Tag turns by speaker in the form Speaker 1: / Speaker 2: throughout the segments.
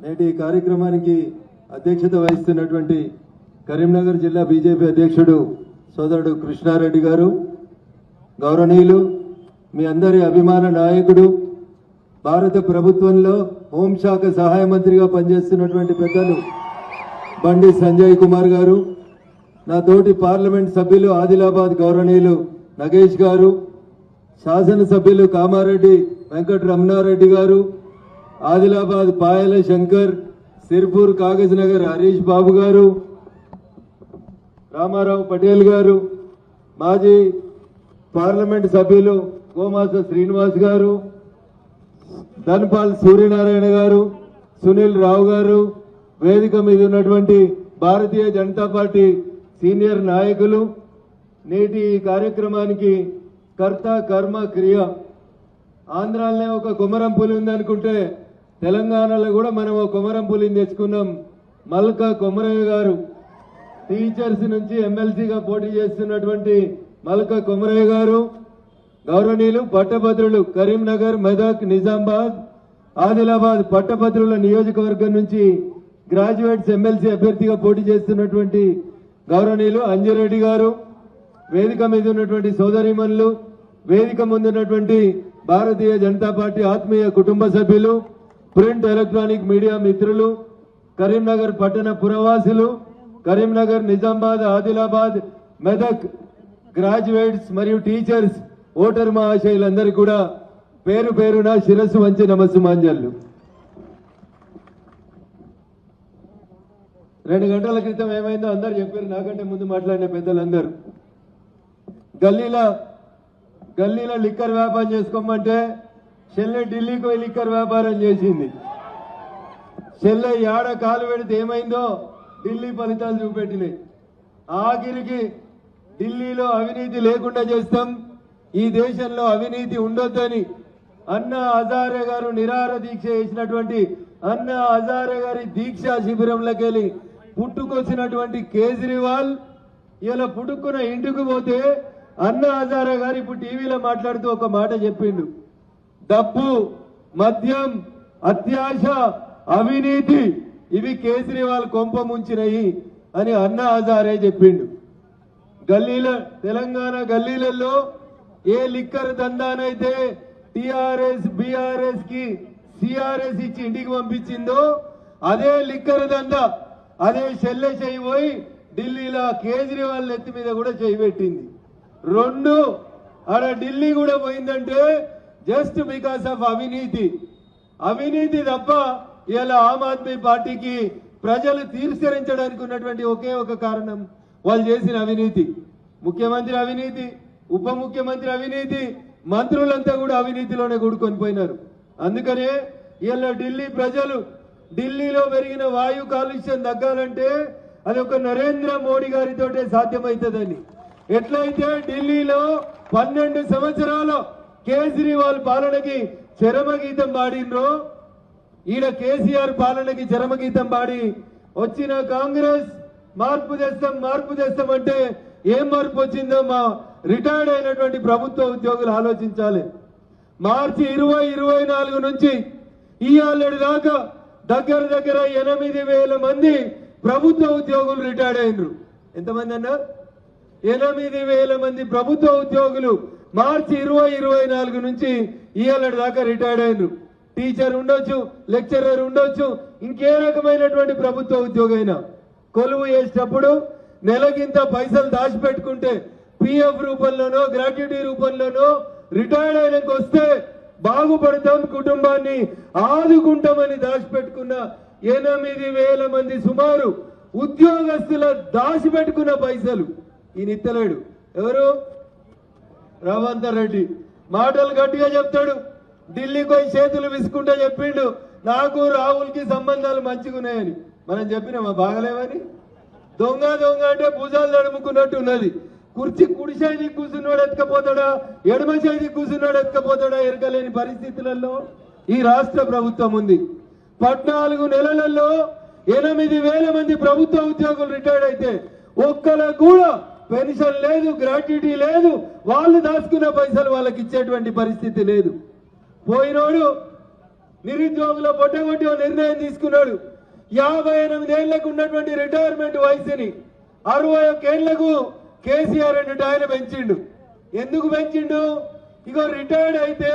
Speaker 1: నేటి కార్యక్రమానికి అధ్యక్షత వహిస్తున్నటువంటి కరీంనగర్ జిల్లా బీజేపీ అధ్యక్షుడు సోదరుడు కృష్ణారెడ్డి గారు గౌరవనీయులు మీ అందరి అభిమాన నాయకుడు భారత ప్రభుత్వంలో హోంశాఖ సహాయ మంత్రిగా పనిచేస్తున్నటువంటి పెద్దలు బండి సంజయ్ కుమార్ గారు నా తోటి పార్లమెంట్ సభ్యులు ఆదిలాబాద్ గౌరవనీయులు నగేష్ గారు శాసనసభ్యులు కామారెడ్డి వెంకట రమణారెడ్డి గారు ఆదిలాబాద్ పాయల శంకర్ సిర్పూర్ కాగజ్ నగర్ హరీష్ బాబు గారు రామారావు పటేల్ గారు మాజీ పార్లమెంట్ సభ్యులు గోమాస శ్రీనివాస్ గారు ధన్పాల్ సూర్యనారాయణ గారు సునీల్ రావు గారు వేదిక మీద ఉన్నటువంటి భారతీయ జనతా పార్టీ సీనియర్ నాయకులు నేటి ఈ కార్యక్రమానికి కర్త కర్మ క్రియ. ఆంధ్రాలోనే ఒక కుమరం పులి ఉందనుకుంటే తెలంగాణలో కూడా మనం కొమరం పులిని తెచ్చుకున్నాం. మల్కా కొమరయ్య గారు టీచర్స్ నుంచి ఎమ్మెల్సీగా పోటీ చేస్తున్నటువంటి మల్కా కొమరయ్య గారు గౌరవనీయులు పట్టభద్రులు కరీంనగర్ మెదక్ నిజామాబాద్ ఆదిలాబాద్ పట్టభద్రుల నియోజకవర్గం నుంచి గ్రాడ్యుయేట్స్ ఎమ్మెల్సీ అభ్యర్థిగా పోటీ చేస్తున్నటువంటి గౌరవనీయులు అంజిరెడ్డి గారు వేదిక మీద ఉన్నటువంటి సోదరిమణులు వేదిక ముందున్నటువంటి భారతీయ జనతా పార్టీ ఆత్మీయ కుటుంబ సభ్యులు ప్రింట్ ఎలక్ట్రానిక్ మీడియా మిత్రులు కరీంనగర్ పట్టణ పురవాసులు కరీంనగర్ నిజామాబాద్ ఆదిలాబాద్ మెదక్ గ్రాడ్యుయేట్స్ మరియు టీచర్స్ ఓటర్ మహాశయులందరూ కూడా పేరు పేరున శిరస్సు వంచి నమస్సుమాంజల్లు రెండు గంటల క్రితం ఏమైందో అందరు చెప్పారు. నాకంటే ముందు మాట్లాడిన పెద్దలందరూ. గల్లీలో గల్లీలో లిక్కర్ వ్యాపారం చేసుకోమంటే చెల్లె ఢిల్లీకి పోయి లిక్కర్ వ్యాపారం చేసింది. చెల్లె ఏడ కాలు పెడితే ఏమైందో ఢిల్లీ ఫలితాలు చూపెట్టినాయి. ఆఖరికి ఢిల్లీలో అవినీతి లేకుండా చేస్తాం ఈ దేశంలో అవినీతి ఉండొద్దని అన్న హజారే గారు నిరార దీక్ష చేసినటువంటి అన్న హజారే గారి దీక్షా శిబిరంలోకి వెళ్ళి పుట్టుకొచ్చినటువంటి కేజ్రీవాల్ ఇలా పుట్టుకున్న ఇంటికి పోతే అన్న హజారే గారు ఇప్పుడు టీవీలో మాట్లాడుతూ ఒక మాట చెప్పిండు. డబ్బు మద్యం అత్యాశ అవినీతి ఇవి కేజ్రీవాల్ కొంప ముంచినయి అని అన్న హజారే చెప్పిండు. గల్లీల తెలంగాణ గల్లీలలో ఏ లిక్కర్ దందానైతే టిఆర్ఎస్ బిఆర్ఎస్కి సిఆర్ఎస్ ఇచ్చి ఇంటికి పంపించిందో అదే లిక్కర్ దందా అదే చెల్లె చేయిపోయి ఢిల్లీలో కేజ్రీవాల్ నెత్తి మీద కూడా చేయి పెట్టింది. రెండు ఆడ ఢిల్లీ కూడా పోయిందంటే జస్ట్ బికాస్ ఆఫ్ అవినీతి. అవినీతి తప్ప ఇలా ఆమ్ ఆద్మీ పార్టీకి ప్రజలు తీర్చరించడానికి ఉన్నటువంటి ఒకే ఒక కారణం వాళ్ళు చేసిన అవినీతి. ముఖ్యమంత్రి అవినీతి ఉప ముఖ్యమంత్రి అవినీతి మంత్రులంతా కూడా అవినీతిలోనే కూడుకొని పోయినారు. అందుకనే ఇలా ఢిల్లీ ప్రజలు ఢిల్లీలో పెరిగిన వాయు కాలుష్యం తగ్గాలంటే అది ఒక నరేంద్ర మోడీ గారితోటే సాధ్యమవుతుందని ఎట్లయితే ఢిల్లీలో పన్నెండు సంవత్సరాలు కేజ్రీవాల్ పాలనకి చరమగీతం పాడినరో ఈడ కేసీఆర్ పాలనకి చరమగీతం పాడి వచ్చిన కాంగ్రెస్ మార్పు చేస్తాం మార్పు చేస్తాం అంటే ఏం మార్పు వచ్చిందో మా రిటైర్డ్ అయినటువంటి ప్రభుత్వ ఉద్యోగులు ఆలోచించాలి. మార్చి ఇరవై ఇరవై నాలుగు నుంచి ఇవాళ దాకా దగ్గర దగ్గర ఎనిమిది వేల మంది ప్రభుత్వ ఉద్యోగులు రిటైర్డ్ అయినరు. ఎంతమంది అన్నారు ఎనిమిది వేల మంది ప్రభుత్వ ఉద్యోగులు మార్చి ఇరవై ఇరవై నాలుగు నుంచి ఇవాళ దాకా రిటైర్డ్ అయినరు టీచర్ ఉండొచ్చు లెక్చరర్ ఉండొచ్చు ఇంకే రకమైనటువంటి ప్రభుత్వ ఉద్యోగైనా. కొలువు చేసేటప్పుడు నెలకింత పైసలు దాచిపెట్టుకుంటే పిఎఫ్ రూపంలోనో గ్రాట్యుటీ రూపంలోనో రిటైర్డ్ అయినాక వస్తే బాగుపడతాం కుటుంబాన్ని ఆదుకుంటామని దాచిపెట్టుకున్న ఎనిమిది వేల మంది సుమారు ఉద్యోగస్తుల దాచిపెట్టుకున్న పైసలు. ఈయన ఇత్తలేడు ఎవరు? రవంత రెడ్డి మాటలు గట్టిగా చెప్తాడు. ఢిల్లీకి పోయి చేతులు విసుకుంటే చెప్పిండు నాకు రాహుల్కి సంబంధాలు మంచిగా ఉన్నాయని మనం చెప్పినామా బాగలేవని? దొంగ దొంగ అంటే భుజాలు నడుముకున్నట్టు ఉన్నది. కుర్చీ కుడి సైది కూర్చున్నాడు ఎత్తుకపోతాడా? ఎడమ సైది కూర్చున్నాడు ఎత్తుకపోతాడా? ఎరకలేని పరిస్థితులలో ఈ రాష్ట్ర ప్రభుత్వం ఉంది. పద్నాలుగు నెలలలో ఎనిమిది వేల మంది ప్రభుత్వ ఉద్యోగులు రిటైర్డ్ అయితే ఒక్కల కూడా పెన్షన్ లేదు గ్రాట్యుటీ లేదు వాళ్ళు దాచుకున్న పైసలు వాళ్ళకి ఇచ్చేటువంటి పరిస్థితి లేదు. పోయినోడు నిరుద్యోగుల పొట్టగొట్టి నిర్ణయం తీసుకున్నాడు. యాభై ఎనిమిదేళ్ళకు ఉన్నటువంటి రిటైర్మెంట్ వయసుని అరవై ఒక్కేళ్ళకు కేసీఆర్ అంటే ఆయన పెంచిండు. ఎందుకు పెంచిండు? ఇగో రిటైర్డ్ అయితే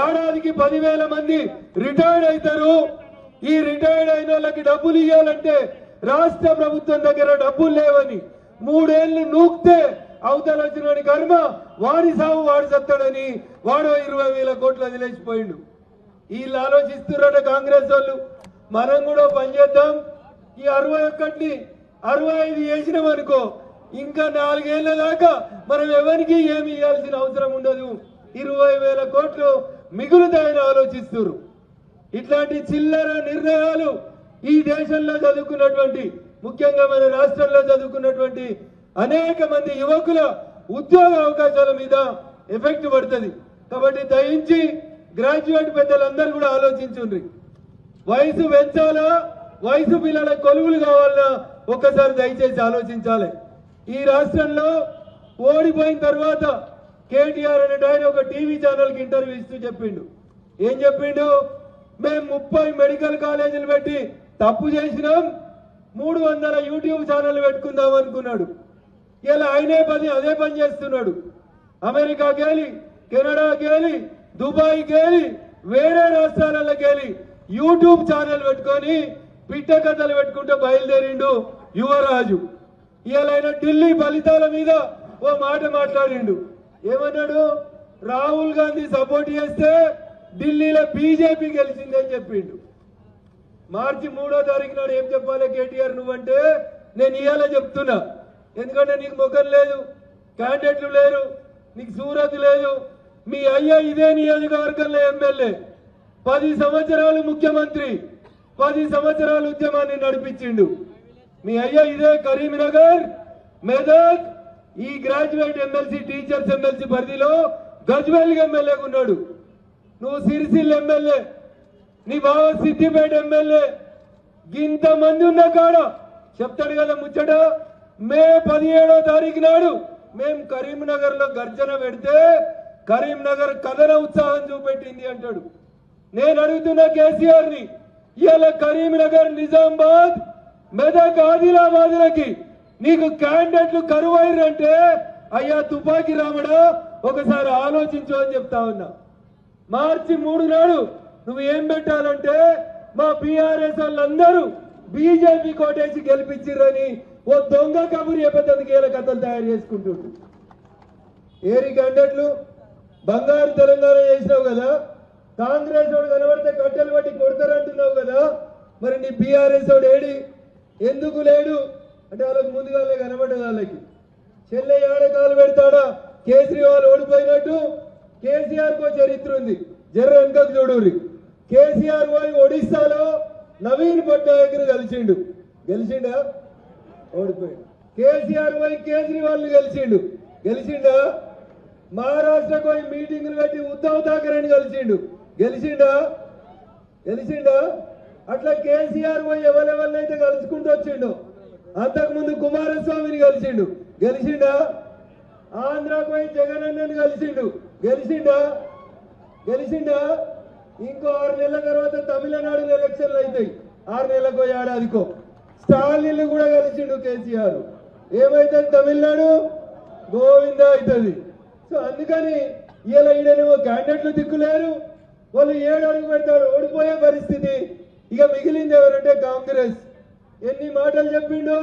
Speaker 1: ఏడాదికి పదివేల మంది రిటైర్డ్ అవుతారు ఈ రిటైర్డ్ అయిన వాళ్ళకి డబ్బులు ఇవ్వాలంటే రాష్ట్ర ప్రభుత్వం దగ్గర డబ్బులు లేవని మూడేళ్ళు నూక్తే అవతల వచ్చిన కర్మ వాడి సాగు వాడు సత్తాడని వాడు ఇరవై వేల కోట్లు వదిలేసిపోయిండు. వీళ్ళు ఆలోచిస్తున్నారట కాంగ్రెస్ వాళ్ళు. మనం కూడా పనిచేద్దాం ఈ అరవై ఒక్కటిని అరవై ఐదు వేసినాం అనుకో ఇంకా నాలుగేళ్ళ దాకా మనం ఎవరికి ఏమి ఇవ్వాల్సిన అవసరం ఉండదు. ఇరవై వేల కోట్లు మిగులుతాయని ఆలోచిస్తున్నారు ఇట్లాంటి చిల్లర నిర్ణయాలు ఈ దేశంలో చదువుకున్నటువంటి ముఖ్యంగా మన రాష్ట్రంలో చదువుకున్నటువంటి అనేక మంది యువకుల ఉద్యోగ అవకాశాల మీద ఎఫెక్ట్ పడుతుంది. కాబట్టి దయించి గ్రాడ్యుయేట్ పెద్దలందరూ కూడా ఆలోచించుండ్రి. వయసు పెంచాలా వయసు పిల్లల కొలువులు కావాలన్నా ఒక్కసారి దయచేసి ఆలోచించాలి. ఈ రాష్ట్రంలో ఓడిపోయిన తర్వాత కేటీఆర్ అనే ఆయన ఒక టీవీ ఛానల్కి ఇంటర్వ్యూ ఇస్తూ చెప్పిండు. ఏం చెప్పిండు? మేము ముప్పై మెడికల్ కాలేజీలు పెట్టి తప్పు చేసినాం మూడు వందల యూట్యూబ్ ఛానల్ పెట్టుకుందాం అనుకున్నాడు. ఇలా ఆయనే పని అదే పని చేస్తున్నాడు. అమెరికాకి వెళ్ళి కెనడాకి వెళ్ళి దుబాయ్కి వెళ్ళి వేరే రాష్ట్రాలకి వెళ్ళి యూట్యూబ్ ఛానల్ పెట్టుకొని పిట్ట కథలు పెట్టుకుంటూ బయలుదేరిండు యువరాజు. ఇలాయన ఢిల్లీ ఫలితాల మీద ఓ మాట మాట్లాడిండు. ఏమన్నాడు? రాహుల్ గాంధీ సపోర్ట్ చేస్తే ఢిల్లీలో బీజేపీ గెలిచిందని చెప్పిండు. మార్చి మూడో తారీఖు నాడు ఏం చెప్పాలి కేటీఆర్ నువ్వంటే? నేను ఇవాళ చెప్తున్నా. ఎందుకంటే నీకు ముఖం లేదు క్యాండిడేట్లు లేరు నీకు సూరత్ లేదు. మీ అయ్యా ఇదే నియోజకవర్గంలో ఎమ్మెల్యే. పది సంవత్సరాలు ముఖ్యమంత్రి పది సంవత్సరాలు ఉద్యమాన్ని నడిపించిండు. మీ అయ్యా ఇదే కరీంనగర్ మెదక్ ఈ గ్రాడ్యుయేట్ ఎమ్మెల్సీ టీచర్స్ ఎమ్మెల్సీ పరిధిలో గజ్వేల్ ఎమ్మెల్యేగా ఉన్నాడు. నువ్వు సిరిసిల్ ఎమ్మెల్యే. నీ బావ సిద్దిపేట ఎమ్మెల్యే. ఇంత మంది ఉన్న కాడ చెప్తాడు కదా ముచ్చట మే పదిహేడో తారీఖు నాడు మేం కరీంనగర్లో గర్జన పెడితే కరీంనగర్ కథన ఉత్సాహం చూపెట్టింది అంటాడు. నేను అడుగుతున్న కేసీఆర్ని ఇవాళ కరీంనగర్ నిజామాబాద్ మెదక్ ఆదిలాబాద్లకి నీకు క్యాండిడేట్లు కరువైరంటే అయ్యా తుపాకీ రావడా ఒకసారి ఆలోచించు అని చెప్తా ఉన్నా. మార్చి మూడు నాడు నువ్వు ఏం పెట్టాలంటే మా బీఆర్ఎస్ వాళ్ళందరూ బీజేపీ కోటేసి గెలిపించిర్రని ఓ దొంగ కబురు చెప్పేందుకు ఏళ్ళ కథలు తయారు చేసుకుంటుండు ఏరి కండట్లు బంగారు తెలంగాణ చేసినావు కదా కాంగ్రెస్ వాడు కనబడితే కట్టెలు పట్టి కొడతారంటున్నావు కదా మరి నీ బీఆర్ఎస్ వాడు ఏడి? ఎందుకు లేడు? అంటే వాళ్ళకి ముందుగానే కనబడ్డది వాళ్ళకి. చెల్లె ఏడకాలు పెడతాడా? కేజ్రీవాల్ ఓడిపోయినట్టు కేసీఆర్ కో చరిత్ర ఉంది. జర్ర వెనుకకు చూడుర్రి. కేసీఆర్ పోయి ఒడిస్సాలో నవీన్ పట్నాయక్ కలిసిండు. గెలిచిండా ఓడిపోయాడు. కేసీఆర్ పోయి కేజ్రీవాల్ గెలిచిండు గెలిచిండా మహారాష్ట్రకు పోయి మీటింగ్లు పెట్టి ఉద్ధవ్ ఠాకరేని కలిసిండు. గెలిచిండా గెలిచిండా అట్లా కేసీఆర్ పోయి ఎవరెవరినైతే కలుసుకుంటూ వచ్చిండు అంతకుముందు కుమారస్వామిని కలిసిండు. గెలిచిండా ఆంధ్రాకు పోయి జగన్ అన్నని కలిసిండు. గెలిచిండా గెలిచిండా ఇంకో ఆరు నెలల తర్వాత తమిళనాడు ఎలక్షన్లు అవుతాయి ఆరు నెలలకో ఏడాదికో. స్టాలిన్ కూడా కలిసిండు కేసీఆర్. ఏమైతుంది తమిళనాడు? గోవింద అవుతుంది. సో అందుకని ఇలా ఈడనేమో క్యాండిడేట్లు దిక్కులేరు. వాళ్ళు ఏడు అడుగు పెడతారు. ఓడిపోయే పరిస్థితి. ఇక మిగిలింది ఎవరంటే కాంగ్రెస్. ఎన్ని మాటలు చెప్పిండు?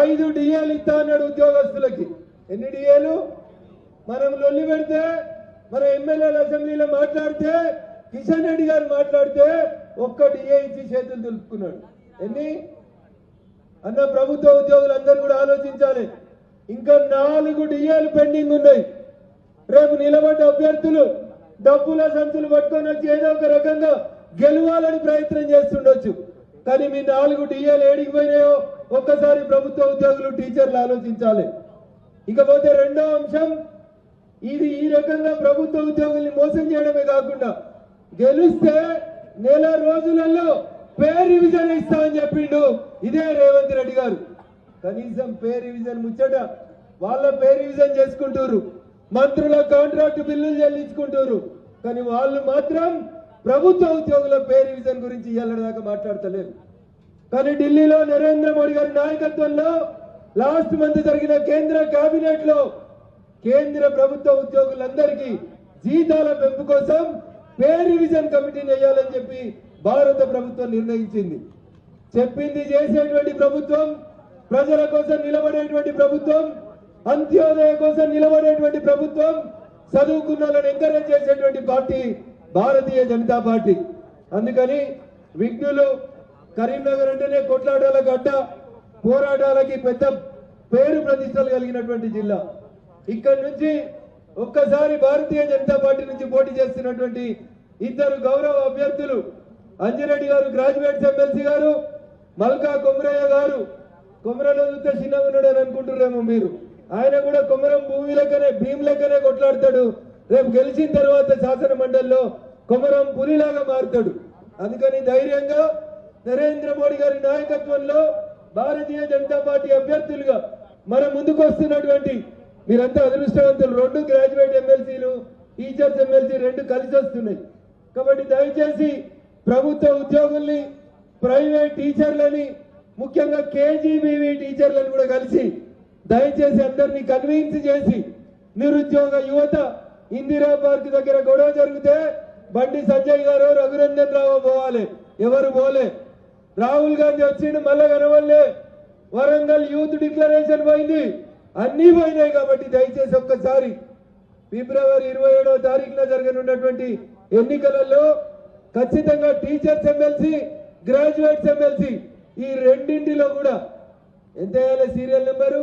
Speaker 1: ఐదు డిఏలు ఇస్తా అన్నాడు ఉద్యోగస్తులకి. ఎన్ని డిఏలు? మనం లొల్లి పెడితే మన ఎమ్మెల్యేలు అసెంబ్లీలో మాట్లాడితే కిషన్ రెడ్డి గారు మాట్లాడితే ఒక్క డిఏ ఇచ్చి చేతులు తెలుపుకున్నాడు ఎన్ని? అన్న ప్రభుత్వ ఉద్యోగులు అందరూ కూడా ఆలోచించాలి. ఇంకా నాలుగు డిఏలు పెండింగ్ ఉన్నాయి. రేపు నిలబడ్డ అభ్యర్థులు డబ్బుల సంచులు పట్టుకొని వచ్చి ఏదో ఒక రకంగా గెలవాలని ప్రయత్నం చేస్తుండొచ్చు. కానీ మీ నాలుగు డిఏలు ఏడికి పోయినాయో ఒక్కసారి ప్రభుత్వ ఉద్యోగులు టీచర్లు ఆలోచించాలి. ఇకపోతే రెండో అంశం ఇది ఈ రకంగా ప్రభుత్వ ఉద్యోగుల్ని మోసం చేయడమే కాకుండా గెలిస్తే నెల రోజులలో పే రివిజన్ ఇస్తామని చెప్పిండు ఇదే రేవంత్ రెడ్డి గారు. కనీసం పే రివిజన్ ముచ్చట వాళ్ళ పే రివిజన్ చేసుకుంటారు. మంత్రుల కాంట్రాక్ట్ బిల్లులు చెల్లించుకుంటారు. కానీ వాళ్ళు మాత్రం ప్రభుత్వ ఉద్యోగుల పే రివిజన్ గురించి ఇవాళ మాట్లాడతలేరు. కానీ ఢిల్లీలో నరేంద్ర మోడీ గారి నాయకత్వంలో లాస్ట్ మంత్ జరిగిన కేంద్ర కేబినెట్లో కేంద్ర ప్రభుత్వ ఉద్యోగులందరికీ జీతాల పెంపు కోసం పే రివిజన్ కమిటీని వేయాలని చెప్పి భారత ప్రభుత్వం నిర్ణయించింది. చెప్పింది చేసేటువంటి ప్రభుత్వం ప్రజల కోసం నిలబడేటువంటి ప్రభుత్వం అంత్యోదయ కోసం నిలబడేటువంటి ప్రభుత్వం చదువుకున్న ఎంకరేజ్ చేసేటువంటి పార్టీ భారతీయ జనతా పార్టీ. అందుకని విఘ్నులు కరీంనగర్ అంటేనే కొట్లాటాల గడ్డ పోరాటాలకి పెద్ద పేరు ప్రతిష్టలు కలిగినటువంటి జిల్లా. ఇక్కడి నుంచి ఒక్కసారి భారతీయ జనతా పార్టీ నుంచి పోటీ చేస్తున్నటువంటి ఇద్దరు గౌరవ అభ్యర్థులు అంజిరెడ్డి గారు గ్రాడ్యుయేట్స్ ఎమ్మెల్సీ గారు మల్కా కొమరయ్య గారు. కొమరలో చూస్తే చిన్నగా అని అనుకుంటున్నారేమో మీరు. ఆయన కూడా కొమరం భూమి లెక్కనే భీమ్ లెక్కనే కొట్లాడతాడు. రేపు గెలిచిన తర్వాత శాసన మండలిలో కొమరం పులిలాగా మారుతాడు. అందుకని ధైర్యంగా నరేంద్ర మోడీ గారి నాయకత్వంలో భారతీయ జనతా పార్టీ అభ్యర్థులుగా మన ముందుకు వస్తున్నటువంటి మీరంతా అదృష్టవంతులు. రెండు గ్రాడ్యుయేట్ ఎమ్మెల్సీలు టీచర్స్ ఎమ్మెల్సీ రెండు కలిసి వస్తున్నాయి కాబట్టి దయచేసి ప్రభుత్వ ఉద్యోగుల్ని ప్రైవేట్ టీచర్లని ముఖ్యంగా కేజీబీవీ టీచర్లను కూడా కలిసి దయచేసి అందరినీ కన్విన్స్ చేసి నిరుద్యోగ యువత ఇందిరా పార్క్ దగ్గర గొడవ జరిగితే బండి సంజయ్ గారు రఘునందన్ రావు పోవాలి. ఎవరు పోలే? రాహుల్ గాంధీ వచ్చిండు మళ్ళా కనవల్లే వరంగల్ యూత్ డిక్లరేషన్ పోయింది. అన్ని పోయినాయి కాబట్టి దయచేసి ఒక్కసారి ఫిబ్రవరి ఇరవై ఏడవ తారీఖున జరగనున్నటువంటి ఎన్నికలలో ఖచ్చితంగా టీచర్స్ ఎమ్మెల్సీ గ్రాడ్యుయేట్స్ ఎమ్మెల్సీ ఈ రెండింటిలో కూడా. ఎంత వేయాలి సీరియల్ నెంబరు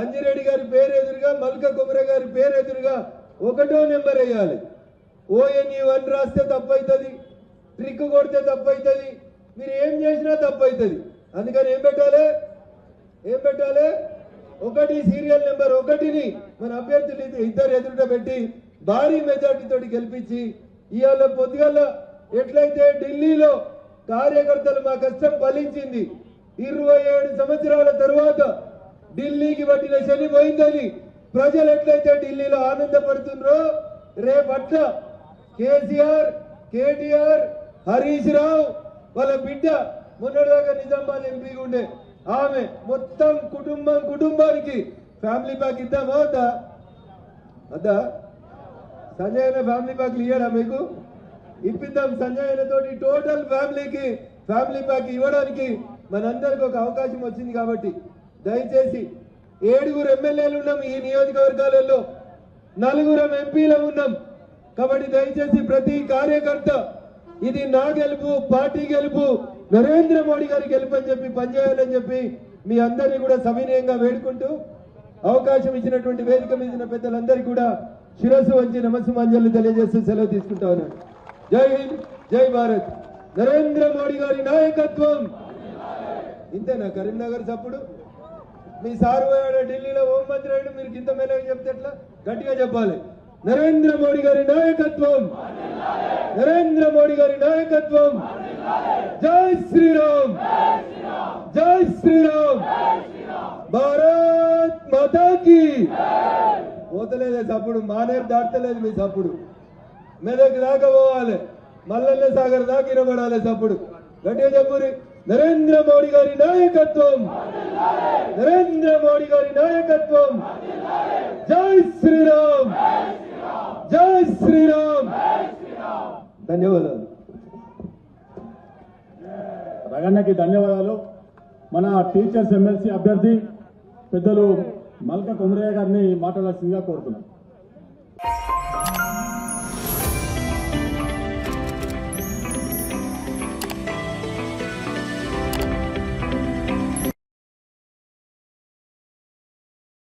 Speaker 1: అంజిరెడ్డి గారి పేరు ఎదురుగా మల్క కుమర గారి పేరు ఎదురుగా ఒకటో నెంబర్ వేయాలి. ఓఎన్ఈ వన్ రాస్తే తప్పు అవుతుంది ట్రిక్ కొడితే తప్పు అవుతుంది మీరు ఏం చేసినా తప్పు అవుతుంది అందుకని ఏం పెట్టాలి? ఏం పెట్టాలి? ఒకటి సీరియల్ నెంబర్ ఒకటిని మన అభ్యర్థులు ఇద్దరు ఎదురుట పెట్టి భారీ మెజార్టీతో గెలిపించి ఇవాళ పొద్దుగల ఎట్లయితే ఢిల్లీలో కార్యకర్తలు మా కష్టం ఫలించింది ఇరవై ఏడు సంవత్సరాల తరువాత ఢిల్లీకి పట్టిన శని పోయిందని ప్రజలు ఎట్లయితే ఢిల్లీలో ఆనందపడుతున్నారో రేపట్ల కేసీఆర్ కేటీఆర్ హరీష్ రావు వాళ్ళ బిడ్డ మొన్నటిదాకా నిజామాబాద్ ఎంపీగా ఉండే ఆమె మొత్తం కుటుంబం కుటుంబానికి ఫ్యామిలీ ప్యాక్ ఇద్దామా అద్దా? అద్దా? సంజయ్ అనే ఫ్యామిలీ ప్యాక్లు ఇయ్యడా మీకు? ఇప్పిద్దాం సంజయ్ తోటి టోటల్ ఫ్యామిలీకి ఫ్యామిలీ ప్యాక్ ఇవ్వడానికి మనందరికి ఒక అవకాశం వచ్చింది కాబట్టి దయచేసి ఏడుగురు ఎమ్మెల్యేలు ఉన్నాం ఈ నియోజకవర్గాలలో. నలుగురం ఎంపీలు ఉన్నాం. కాబట్టి దయచేసి ప్రతి కార్యకర్త ఇది నా గెలుపు పార్టీ గెలుపు నరేంద్ర మోడీ గారి గెలుపు అని చెప్పి పనిచేయాలని చెప్పి మీ అందరినీ కూడా సవినయంగా వేడుకుంటూ అవకాశం ఇచ్చినటువంటి వేదిక మీద పెద్దలందరికీ కూడా శిరస్సు వంచి నమస్సుమాంజలు తెలియజేస్తూ సెలవు తీసుకుంటా ఉన్నాను. జై హింద్ జై భారత్. నరేంద్ర మోడీ గారి నాయకత్వం. ఇంతేనా కరీంనగర్ చప్పుడు. మీ సారు పోయాడు ఢిల్లీలో హోం మంత్రి అయ్యాడు. మీరు కింద మెల్లగా చెప్తే ఎట్లా? గట్టిగా చెప్పాలి. నరేంద్ర మోడీ గారి నాయకత్వం. నరేంద్ర మోడీ గారి నాయకత్వం. జై శ్రీరామ్. జై శ్రీరామ్. భారత్ మాతాకి. పోతలేదే సప్పుడు మానేరు దాటలేదు మీ సప్పుడు. మెదక్ దాకా పోవాలి మల్లన్న సాగర్ దాకా ఇనబడాలి సప్పుడు. గట్టిగా చెప్పురి. నరేంద్ర మోడీ గారి నాయకత్వం. నరేంద్ర మోడీ గారి నాయకత్వం. జై శ్రీరామ్. జై శ్రీరామ్. ధన్యవాదాలు.
Speaker 2: రగన్నకి ధన్యవాదాలు. మన టీచర్స్ ఎమ్మెల్సీ అభ్యర్థి పెద్దలు మల్క కొమరయ్య గారిని మాట్లాడాల్సిందిగా కోరుతున్నాను.